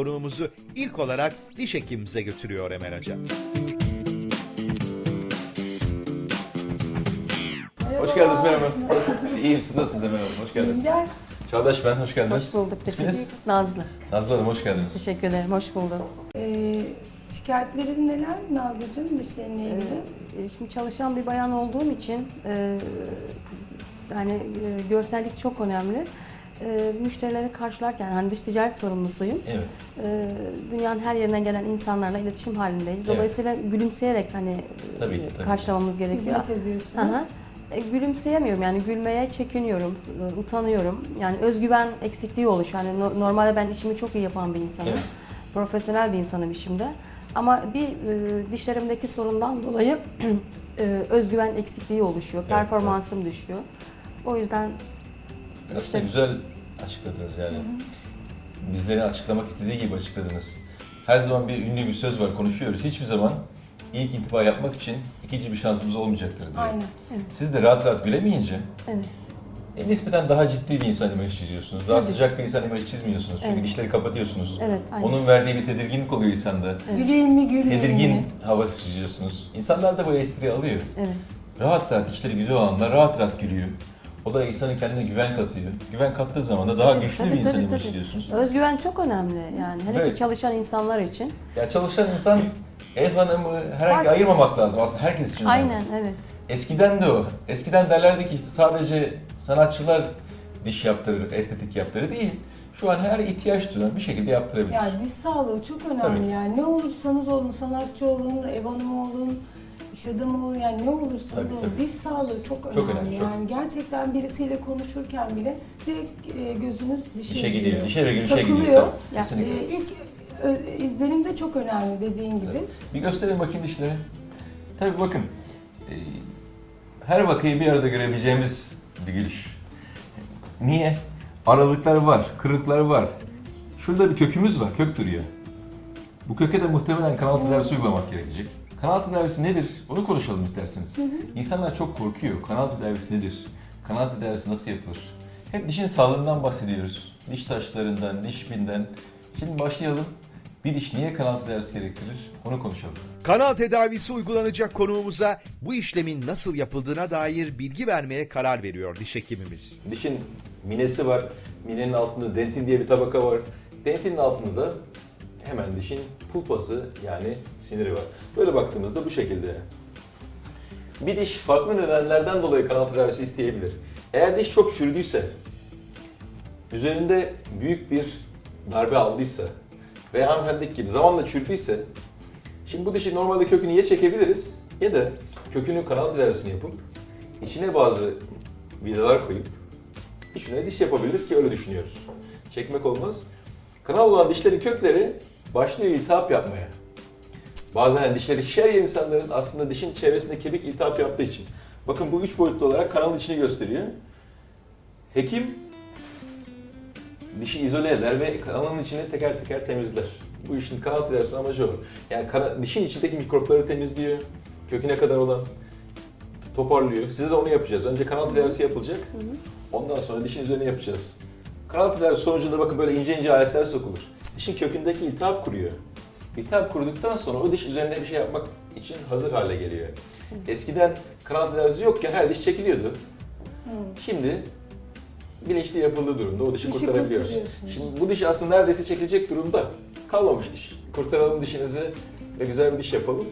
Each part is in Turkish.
konuğumuzu ilk olarak diş hekimimize götürüyor Emel Acar. Hoş geldiniz merhaba. İyiyim siz nasılsınız Emel Hanım? Hoş geldiniz. Gel. Çağdaş ben, hoş geldiniz. Hoş bulduk. İsminiz? Teşekkür Nazlı. Nazlı Hanım hoş geldiniz. Teşekkür ederim. Hoş buldum. Ee, şikayetlerin neler Nazlıcığım dişlerinle ilgili? Ee, şimdi çalışan bir bayan olduğum için e, yani e, görsellik çok önemli. E, müşterileri karşılarken hani dış ticaret sorumlusuyum. Evet. E, dünyanın her yerinden gelen insanlarla iletişim halindeyiz. Dolayısıyla gülümseyerek hani e, Tabii ki, tabii. karşılamamız gerekiyor. Hizmet ediyorsun. Hı hı. E, gülümseyemiyorum yani gülmeye çekiniyorum, e, utanıyorum. Yani özgüven eksikliği oluşuyor. Yani no- normalde ben işimi çok iyi yapan bir insanım. Evet. Profesyonel bir insanım işimde. Ama bir e, dişlerimdeki sorundan dolayı e, özgüven eksikliği oluşuyor. Evet, Performansım düşüyor. O yüzden Aslında İşte- güzel açıkladınız yani. Bizleri açıklamak istediği gibi açıkladınız. Her zaman bir ünlü bir söz var konuşuyoruz. Hiçbir zaman ilk intiba yapmak için ikinci bir şansımız olmayacaktır diye. Aynen. Siz de rahat rahat gülemeyince evet. e, nispeten daha ciddi bir insan imajı çiziyorsunuz. Daha Tabii. sıcak bir insan imajı çizmiyorsunuz. Çünkü Evet. dişleri kapatıyorsunuz. Evet, aynen. Onun verdiği bir tedirginlik oluyor insanda. Güleyim mi gülmeyeyim Tedirgin mi? havası çiziyorsunuz. İnsanlar da bu elektriği alıyor. Evet. Rahat rahat işleri güzel olanlar rahat rahat gülüyor. O da insanın kendine güven katıyor. Güven kattığı zaman da daha güçlü tabii, bir tabii, imajı tabii. çiziyorsunuz. Özgüven çok önemli yani. Hele Evet. ki çalışan insanlar için. Ya çalışan insan ev hanımı herhangi ayırmamak lazım aslında herkes için. önemli. Aynen evet. Eskiden de o. Eskiden derlerdi ki işte sadece sanatçılar diş yaptırır, estetik yaptırır değil. Şu an her ihtiyaç duyan bir şekilde yaptırabilir. Ya diş sağlığı çok önemli Tabii. yani. Ne olursanız olun, sanatçı olun, ev hanımı olun, iş adamı olun yani ne olursanız Tabii, olun. tabii. Diş sağlığı çok önemli. Çok önemli, çok. Yani gerçekten birisiyle konuşurken bile direkt e, gözünüz dişe, Dişe gidiyor, dişe ve gülüşe Takılıyor. gidiyor. Tabii, Ya, Kesinlikle. Ee, ilk ö- izlenim de çok önemli dediğin gibi. Tabii. Bir gösterin bakayım dişleri. Tabii bakın. e, Her vakayı bir arada görebileceğimiz bir gülüş. Niye? Aralıklar var, kırıklar var. Şurada bir kökümüz var, kök duruyor. Bu köke de muhtemelen kanal tedavisi uygulamak gerekecek. Kanal tedavisi nedir? Onu konuşalım isterseniz. İnsanlar çok korkuyor. Kanal tedavisi nedir? Kanal tedavisi nasıl yapılır? Hep dişin sağlığından bahsediyoruz. Diş taşlarından, diş pinden. Şimdi başlayalım. Bir diş niye kanal tedavisi gerektirir? Onu konuşalım. Kanal tedavisi uygulanacak konuğumuza bu işlemin nasıl yapıldığına dair bilgi vermeye karar veriyor diş hekimimiz. Dişin minesi var. Minenin altında dentin diye bir tabaka var. Dentinin altında da hemen dişin pulpası yani siniri var. Böyle baktığımızda bu şekilde. Bir diş farklı nedenlerden dolayı kanal tedavisi isteyebilir. Eğer diş çok çürüdüyse, üzerinde büyük bir darbe aldıysa ve hanımefendiki gibi zamanla çürüdüyse, şimdi bu dişi normalde kökünü ya çekebiliriz ya da kökünün kanal tedavisini yapıp içine bazı vidalar koyup içine diş yapabiliriz ki öyle düşünüyoruz. Çekmek olmaz. Kanal olan dişlerin kökleri başlıyor iltihap yapmaya. Bazen hani dişleri şişer insanların aslında dişin çevresinde kemik iltihap yaptığı için. Bakın bu üç boyutlu olarak kanalın içini gösteriyor. Hekim dişi izole eder ve kanalın içini teker teker temizler. Bu işin kanal tedavisi amacı o. Yani kana- dişin içindeki mikropları temizliyor, köküne kadar olan toparlıyor. Size de onu yapacağız. Önce kanal tedavisi yapılacak. Ondan sonra dişin üzerine yapacağız. Kanal tedavisi sonucunda bakın böyle ince ince aletler sokulur. Dişin kökündeki iltihap kuruyor. İltihap kuruduktan sonra o diş üzerine bir şey yapmak için hazır hale geliyor. Eskiden kanal tedavisi yokken her diş çekiliyordu. Şimdi bilinçli yapıldığı durumda o dişi, Dişi kurtarabiliyoruz. Şimdi bu diş aslında neredeyse çekilecek durumda. Kalmamış diş. Kurtaralım dişinizi ve güzel bir diş yapalım.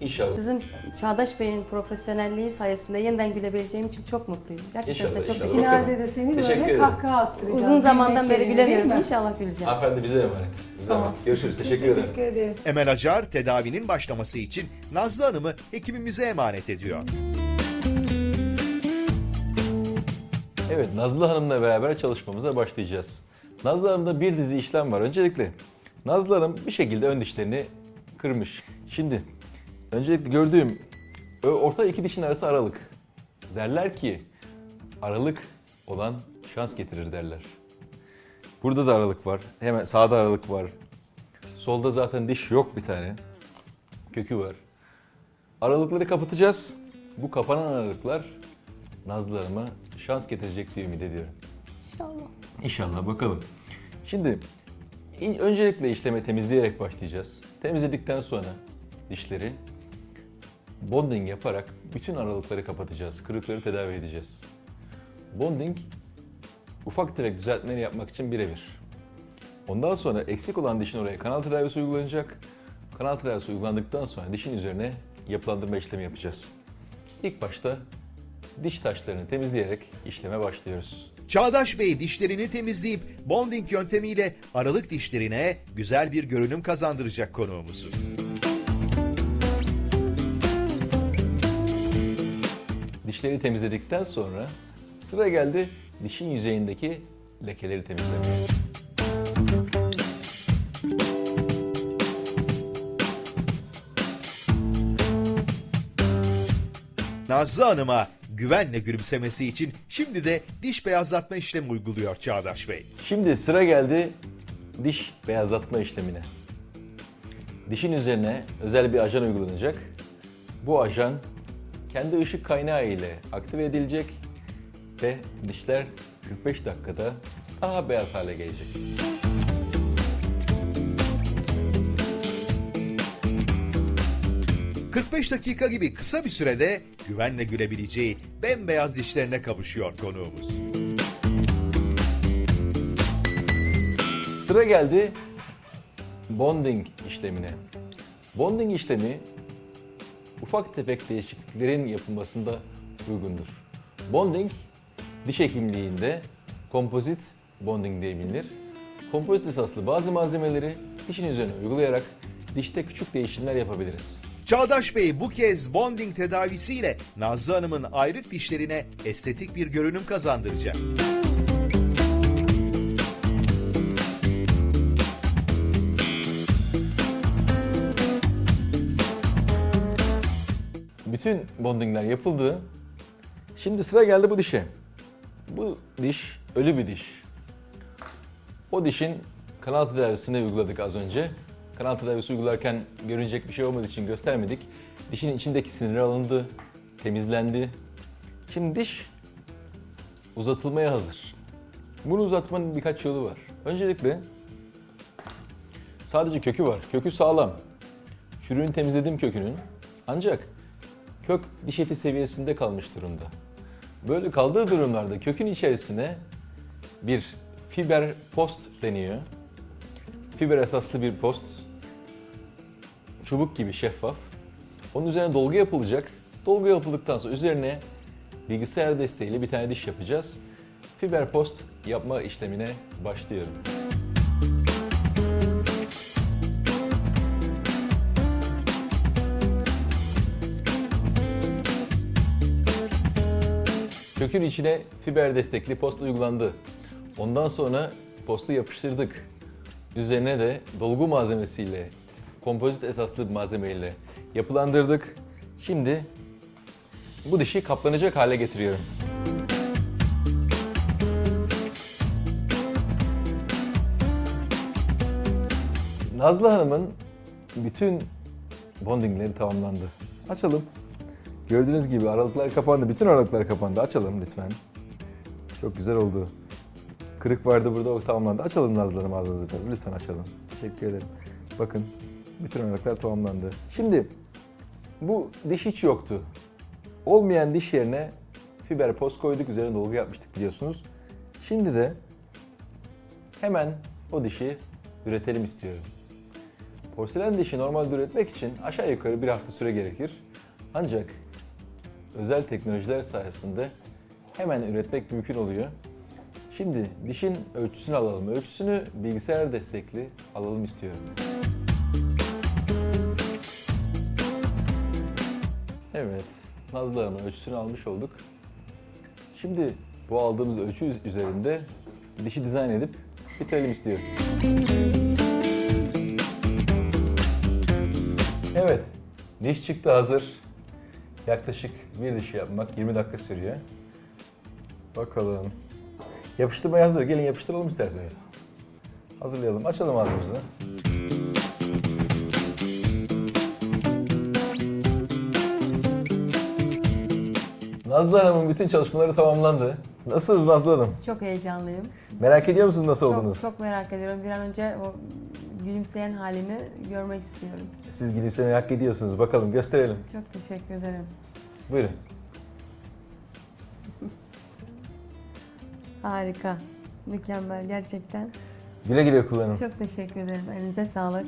İnşallah. Sizin Çağdaş Bey'in profesyonelliği sayesinde yeniden gülebileceğim için çok mutluyum. Gerçekten İnşallah, size çok inşallah. teşekkür ederim. Finalde de seni Teşekkür böyle ederim. kahkaha attıracağız. Uzun zamandan Bilmek beri değil gülemiyorum. mi? İnşallah güleceğim. Hanımefendi bize emanet. Bize Tamam. emanet. Görüşürüz. Teşekkür ederim. Teşekkür ederim. Emel Acar tedavinin başlaması için Nazlı Hanım'ı hekimimize emanet ediyor. Evet, Nazlı Hanım'la beraber çalışmamıza başlayacağız. Nazlı Hanım'da bir dizi işlem var. Öncelikle Nazlı Hanım bir şekilde ön dişlerini kırmış. Şimdi öncelikle gördüğüm orta iki dişin arası aralık. Derler ki aralık olan şans getirir derler. Burada da aralık var. Hemen sağda aralık var. Solda zaten diş yok bir tane. Kökü var. Aralıkları kapatacağız. Bu kapanan aralıklar Nazlı Hanım'a şans getirecek diye ümit ediyorum. İnşallah. İnşallah bakalım. Şimdi Öncelikle işleme temizleyerek başlayacağız. Temizledikten sonra dişleri bonding yaparak bütün aralıkları kapatacağız. Kırıkları tedavi edeceğiz. Bonding ufak tefek düzeltmeleri yapmak için birebir. Ondan sonra eksik olan dişin oraya kanal tedavisi uygulanacak. Kanal tedavisi uygulandıktan sonra dişin üzerine yapılandırma işlemi yapacağız. İlk başta diş taşlarını temizleyerek işleme başlıyoruz. Çağdaş Bey dişlerini temizleyip bonding yöntemiyle aralık dişlerine güzel bir görünüm kazandıracak konuğumuzu. Dişleri temizledikten sonra sıra geldi dişin yüzeyindeki lekeleri temizlemeye. Nazlı Hanım'a güvenle gülümsemesi için şimdi de diş beyazlatma işlemi uyguluyor Çağdaş Bey. Şimdi sıra geldi diş beyazlatma işlemine. Dişin üzerine özel bir ajan uygulanacak. Bu ajan kendi ışık kaynağı ile aktive edilecek ve dişler 45 dakikada daha beyaz hale gelecek. Cık, 45 dakika gibi kısa bir sürede güvenle gülebileceği bembeyaz dişlerine kavuşuyor konuğumuz. Sıra geldi bonding işlemine. Bonding işlemi ufak tefek değişikliklerin yapılmasında uygundur. Bonding diş hekimliğinde kompozit bonding diye bilinir. Kompozit esaslı bazı malzemeleri dişin üzerine uygulayarak dişte küçük değişimler yapabiliriz. Çağdaş Bey bu kez bonding tedavisiyle Nazlı Hanım'ın ayrık dişlerine estetik bir görünüm kazandıracak. Bütün bondingler yapıldı. Şimdi sıra geldi bu dişe. Bu diş ölü bir diş. O dişin kanal tedavisini uyguladık az önce. Kanal tedavisi uygularken görünecek bir şey olmadığı için göstermedik. Dişin içindeki sinir alındı, temizlendi. Şimdi diş uzatılmaya hazır. Bunu uzatmanın birkaç yolu var. Öncelikle sadece kökü var. Kökü sağlam. Çürüğünü temizledim kökünün. Ancak kök diş eti seviyesinde kalmış durumda. Böyle kaldığı durumlarda kökün içerisine bir fiber post deniyor. Fiber esaslı bir post. Çubuk gibi şeffaf. Onun üzerine dolgu yapılacak. Dolgu yapıldıktan sonra üzerine bilgisayar desteğiyle bir tane diş yapacağız. Fiber post yapma işlemine başlıyorum. Kökün içine fiber destekli post uygulandı. Ondan sonra postu yapıştırdık. Üzerine de dolgu malzemesiyle, kompozit esaslı bir malzemeyle yapılandırdık. Şimdi bu dişi kaplanacak hale getiriyorum. Nazlı Hanım'ın bütün bondingleri tamamlandı. Açalım. Gördüğünüz gibi aralıklar kapandı. Bütün aralıklar kapandı. Açalım lütfen. Çok güzel oldu. Kırık vardı burada o tamamlandı. Açalım Nazlı Hanım ağzınızı biraz. Lütfen açalım. Teşekkür ederim. Bakın bütün aralıklar tamamlandı. Şimdi bu diş hiç yoktu. Olmayan diş yerine fiber post koyduk. Üzerine dolgu yapmıştık biliyorsunuz. Şimdi de hemen o dişi üretelim istiyorum. Porselen dişi normalde üretmek için aşağı yukarı bir hafta süre gerekir. Ancak özel teknolojiler sayesinde hemen üretmek mümkün oluyor. Şimdi dişin ölçüsünü alalım. Ölçüsünü bilgisayar destekli alalım istiyorum. Evet, Nazlı Hanım'ın ölçüsünü almış olduk. Şimdi bu aldığımız ölçü üzerinde dişi dizayn edip bitirelim istiyorum. Evet, diş çıktı hazır. Yaklaşık bir diş yapmak 20 dakika sürüyor. Bakalım. Yapıştırmaya hazır. Gelin yapıştıralım isterseniz. Hazırlayalım. Açalım ağzımızı. Nazlı Hanım'ın bütün çalışmaları tamamlandı. Nasılsınız Nazlı Hanım? Çok heyecanlıyım. Merak ediyor musunuz nasıl Çok, olduğunuzu? çok merak ediyorum. Bir an önce o gülümseyen halimi görmek istiyorum. Siz gülümsemeyi hak ediyorsunuz. Bakalım gösterelim. Çok teşekkür ederim. Buyurun. Harika. Mükemmel gerçekten. Güle güle kullanın. Çok teşekkür ederim. Elinize sağlık.